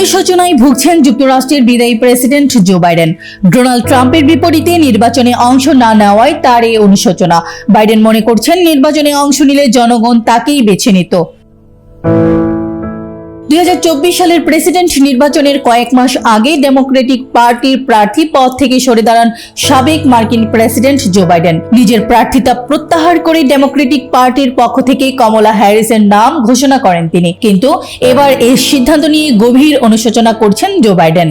অনুশোচনায় ভুগছেন যুক্তরাষ্ট্রের বিদায়ী প্রেসিডেন্ট জো বাইডেন। ডোনাল্ড ট্রাম্পের বিপরীতে নির্বাচনে অংশ না নেওয়ায় তার এই অনুশোচনা। বাইডেন মনে করছেন, নির্বাচনে অংশ নিলে জনগণ তাকেই বেছে নিত। দুই সালের প্রেসিডেন্ট নির্বাচনের কয়েক মাস আগে ডেমোক্রেটিক পার্টির প্রার্থী পদ থেকে সরে দাঁড়ান সাবেক মার্কিন প্রেসিডেন্ট জো বাইডেন। নিজের প্রার্থিতা প্রত্যাহার করে ডেমোক্রেটিক পার্টির পক্ষ থেকে কমলা হ্যারিসের নাম ঘোষণা করেন তিনি। কিন্তু এবার এই সিদ্ধান্ত নিয়ে গভীর অনুশোচনা করছেন জো বাইডেন।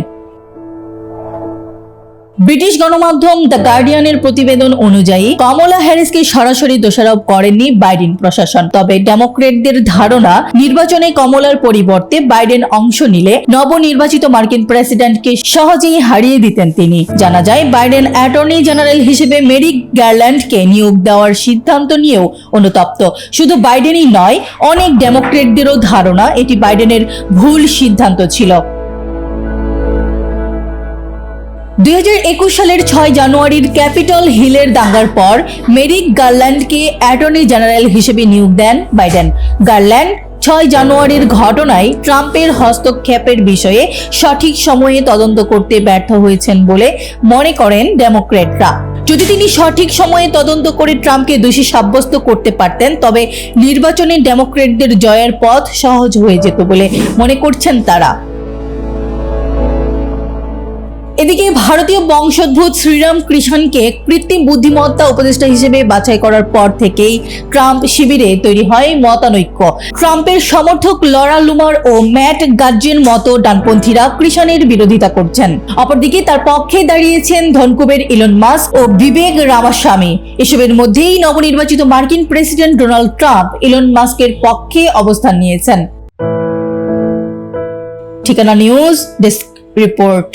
ব্রিটিশ গণমাধ্যম দ্য গার্ডিয়ানের প্রতিবেদন অনুযায়ী, কমলা হ্যারিসকে সরাসরি দোষারোপ করেননি বাইডেন প্রশাসন। তবে ডেমোক্রেটদের ধারণা, নির্বাচনে কমলার পরিবর্তে বাইডেন অংশ নিলে নবনির্বাচিত মার্কিন প্রেসিডেন্টকে সহজেই হারিয়ে দিতেন তিনি। জানা যায়, বাইডেন অ্যাটর্নি জেনারেল হিসেবে মেরিক গার্ল্যান্ডকে নিয়োগ দেওয়ার সিদ্ধান্ত নিয়েও অনুতপ্ত। শুধু বাইডেনই নয়, অনেক ডেমোক্রেটদেরও ধারণা, এটি বাইডেনের ভুল সিদ্ধান্ত ছিল। দুই হাজার একুশ সালের ছয় জানুয়ারির ক্যাপিটল হিলের দাঙ্গার পর মেরিক গার্ল্যান্ডকে অ্যাটর্নি জেনারেল হিসেবে নিয়োগ দেন বাইডেন। গার্ল্যান্ড ছয় জানুয়ারির ঘটনায় ট্রাম্পের হস্তক্ষেপের বিষয়ে সঠিক সময়ে তদন্ত করতে ব্যর্থ হয়েছেন বলে মনে করেন ডেমোক্রেটরা যদি তিনি সঠিক সময়ে তদন্ত করে ট্রাম্পকে দোষী সাব্যস্ত করতে পারতেন, তবে নির্বাচনে ডেমোক্রেটদের জয়ের পথ সহজ হয়ে যেত বলে মনে করছেন তারা। এদিকে ভারতীয় বংশোদ্ভূত শ্রীরাম কৃষ্ণকে কৃত্রিম বুদ্ধিমত্তা উপদেষ্টা হিসেবে বাছাই করার পর থেকেই ট্রাম্প শিবিরে তৈরি হয় মতানৈক্য। ট্রাম্পের সমর্থক লরা লুমার ও ম্যাট গাজ্জের মতো ডানপন্থীরা কৃষণের বিরোধিতা করছেন। অপরদিকে তার পক্ষে দাঁড়িয়েছেন ধনকুবের ইলন মাস্ক ও বিবেক রামাস্বামী। এসবের মধ্যেই নবনির্বাচিত মার্কিন প্রেসিডেন্ট ডোনাল্ড ট্রাম্প ইলন মাস্কের পক্ষে অবস্থান নিয়েছেন। ঠিকানা নিউজ ডেস্ক রিপোর্ট।